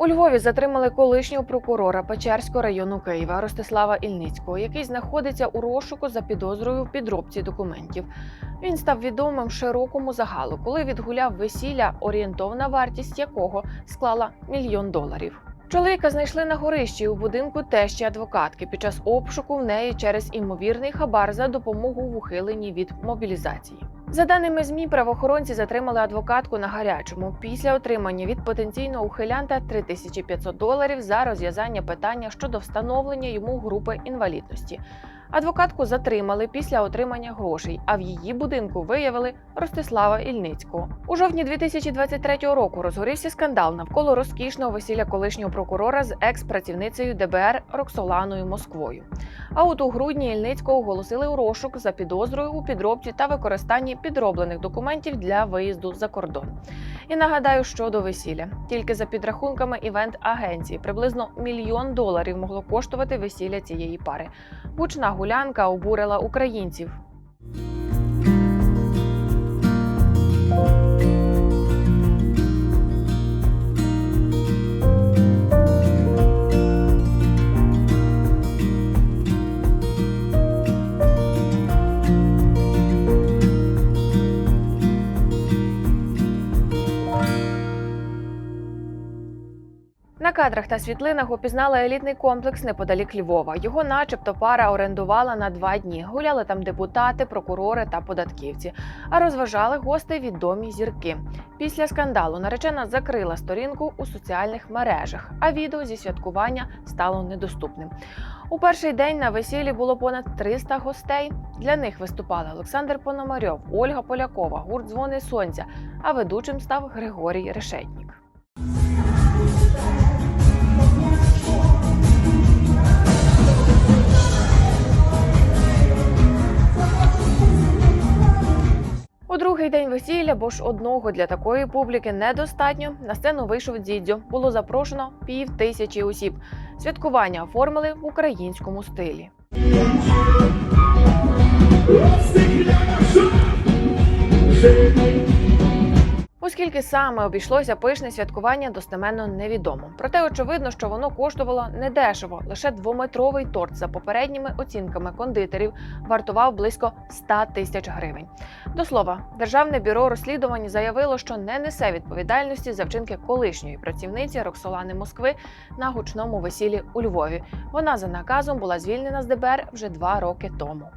У Львові затримали колишнього прокурора Печерського району Києва Ростислава Ільницького, який знаходиться у розшуку за підозрою в підробці документів. Він став відомим широкому загалу, коли відгуляв весілля, орієнтовна вартість якого склала мільйон доларів. Чоловіка знайшли на горищі у будинку тещі адвокатки під час обшуку в неї через імовірний хабар за допомогу в ухиленні від мобілізації. За даними змі, правоохоронці затримали адвокатку на гарячому після отримання від потенційного ухилянта 3500 доларів за розв'язання питання щодо встановлення йому групи інвалідності. Адвокатку затримали після отримання грошей, а в її будинку виявили Ростислава Ільницького. У жовтні 2023 року розгорівся скандал навколо розкішного весілля колишнього прокурора з екс-працівницею ДБР Роксоланою Москвою. А от у грудні Ільницького оголосили у розшук за підозрою у підробці та використанні підроблених документів для виїзду за кордон. І нагадаю, щодо весілля. Тільки за підрахунками івент-агенції приблизно мільйон доларів могло коштувати весілля цієї пари. Гучна гулянка обурила українців. На кадрах та світлинах опізнали елітний комплекс неподалік Львова. Його, начебто, пара орендувала на два дні. Гуляли там депутати, прокурори та податківці, а розважали гостей відомі зірки. Після скандалу наречена закрила сторінку у соціальних мережах, а відео зі святкування стало недоступним. У перший день на весіллі було понад 300 гостей. Для них виступали Олександр Пономарьов, Ольга Полякова, гурт Дзвони Сонця. А ведучим став Григорій Решетнік. Другий день весілля, бо ж одного для такої публіки недостатньо. На сцену вийшов дідзьо. Було запрошено пів тисячі осіб. Святкування оформили в українському стилі. Оскільки саме обійшлося пишне святкування, достеменно невідомо. Проте очевидно, що воно коштувало недешево. Лише двометровий торт за попередніми оцінками кондитерів вартував близько 100 тисяч гривень. До слова, державне бюро розслідувань заявило, що не несе відповідальності за вчинки колишньої працівниці Роксолани Москви на гучному весіллі у Львові. Вона за наказом була звільнена з ДБР вже два роки тому.